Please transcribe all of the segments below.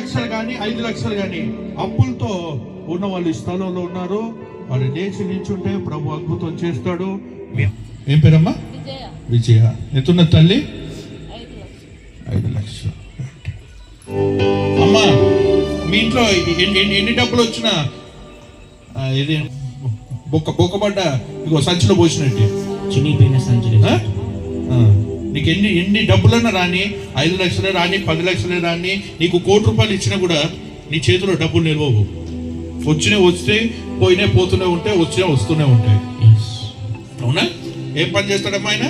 లక్షలు కానీ ఐదు లక్షలు కానీ అప్పులతో ఉన్న వాళ్ళు ఈ స్థలంలో ఉన్నారు. వాళ్ళు లేచి నించుంటే ప్రభు అద్భుతం చేస్తాడు. ఏం పేరమ్మా? విజయ. విజయ. ఎత్తున్న తల్లి? ఐదు లక్షలు. అమ్మా మీ ఇంట్లో ఎన్ని డబ్బులు వచ్చినా ఇది బొక్క బొక్కబడ్డ ఇగో సంచిలో పోసినట్టు. చినిగిపోయిన సంచులు? ఆ. నీకు ఎన్ని ఎన్ని డబ్బులన్నా రాని ఐదు లక్షలే రాని పది లక్షలే రాని నీకు కోటి రూపాయలు ఇచ్చినా కూడా నీ చేతిలో డబ్బులు నిలవవు. వచ్చినే వస్తే పోయినే పోతూనే ఉంటాయి వచ్చినే వస్తూనే ఉంటాయి. అవునా? ఏం పని చేస్తాడమ్మా ఆయన?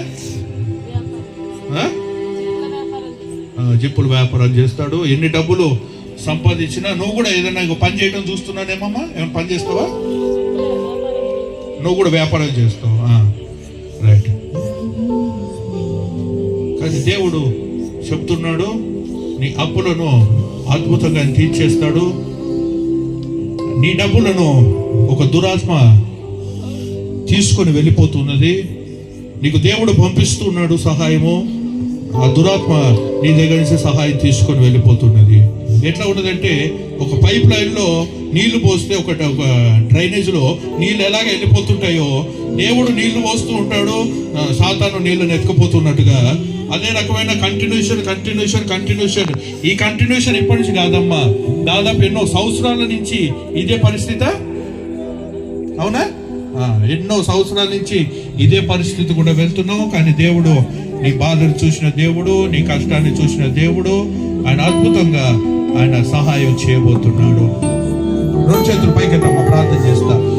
జిప్పుల వ్యాపారం చేస్తాడు. ఎన్ని డబ్బులు సంపాదించినా నువ్వు కూడా ఏదైనా ఇంకో పని చేయడం చూస్తున్నానేమమ్మా? ఏమైనా పని చేస్తావా? నువ్వు కూడా వ్యాపారం చేస్తావు. రైట్ కానీ దేవుడు చెప్తున్నాడు నీ అప్పులను అద్భుతంగా తీర్చేస్తాడు. నీ డబ్బులను ఒక దురాత్మ తీసుకొని వెళ్ళిపోతున్నది. నీకు దేవుడు పంపిస్తున్నాడు సహాయము. ఆ దురాత్మ నీ దగ్గర నుంచి సహాయం తీసుకొని వెళ్ళిపోతున్నది. ఎట్లా ఉన్నదంటే ఒక పైప్ లైన్లో నీళ్ళు పోస్తే ఒక ఒక డ్రైనేజ్లో నీళ్ళు ఎలాగ వెళ్ళిపోతుంటాయో దేవుడు నీళ్ళు పోస్తూ ఉంటాడు. ఆ, నీళ్ళు నీళ్ళని ఎత్తుకుపోతున్నట్టుగా అదే రకమైన కంటిన్యూషన్ కంటిన్యూషన్ కంటిన్యూషన్ ఈ కంటిన్యూషన్ ఇప్పటి నుంచి కాదమ్మా. దాదాపు ఎన్నో సంవత్సరాల నుంచి ఇదే పరిస్థితి. అవునా? ఆ, ఎన్నో సంవత్సరాల నుంచి ఇదే పరిస్థితి కూడా వెళ్తున్నావు. కానీ దేవుడు నీ బాధను చూసిన దేవుడు నీ కష్టాన్ని చూసిన దేవుడు ఆయన అద్భుతంగా ఆయన సహాయం చేయబోతున్నాడు. రెండు చేతులు పైకెత్తమ్మ ప్రార్థన చేస్తా.